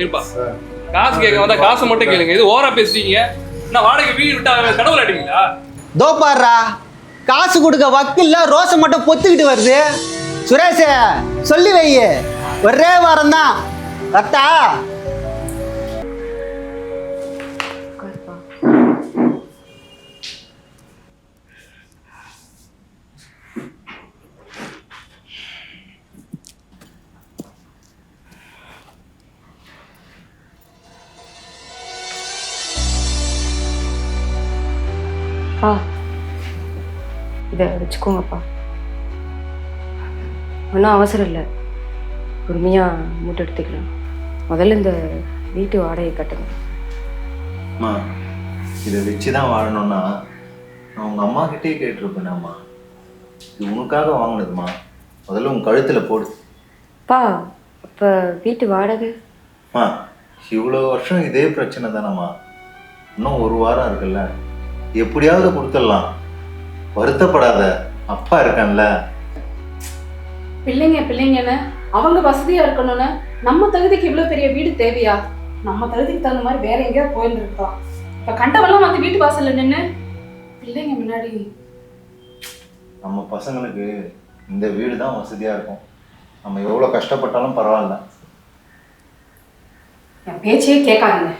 இருப்பா. காசு கேட்க வந்தா காசு மட்டும் கேளுங்க. இது ஓரா பேசுறீங்க நான் வாடகை வீடு விட்டா கடவுள் அடிங்களா தோ பாடுறா காசு கொடுக்க வக்கில்ல ரோசை மட்டும் பொத்துக்கிட்டு வருது. சுரேஷே சொல்லி வை ஒரே வாரம் தான் கரெக்டா அப்பா இதை வச்சுக்கோங்கப்பா. ஒன்றும் அவசரம் இல்லை. பொறுமையாக மூட்டை எடுத்துக்கலாம். முதல்ல இந்த வீட்டு வாடகை கட்டுங்க அம்மா இதை வச்சு தான் வாழணும்னா நான் உங்கள் அம்மா கிட்டே கேட்டிருப்பேனம்மா. இது உனக்காக வாங்கினதுமா. முதல்ல உன் கழுத்தில் போடு. அப்பா அப்போ வீட்டு வாடகை? அம்மா இவ்வளோ வருஷம் இதே பிரச்சனை தானம்மா. இன்னும் ஒரு வாரம் இருக்குல்ல. எப்படியாவது கொடுத்துடலாம். வருத்தப்படாத அப்பா இருக்கான்ல. பிள்ளைங்க பிள்ளைங்கன்னு அவங்க வசதியா இருக்கணும்னு நம்ம தகுதிக்கு இவ்வளவு பெரிய வீடு தேவையா? நம்ம தகுதிக்கு தகுந்த மாதிரி வேற எங்கேயாவது போயிருந்துருக்கலாம் இப்ப கண்டவெல்லாம் வந்து வீட்டு வாசல்ல நின்னு பிள்ளைங்க முன்னாடி நம்ம பசங்களுக்கு இந்த வீடு தான் வசதியாக இருக்கும். நம்ம எவ்வளோ கஷ்டப்பட்டாலும் பரவாயில்ல. என் பேச்சையே கேட்காதீங்க.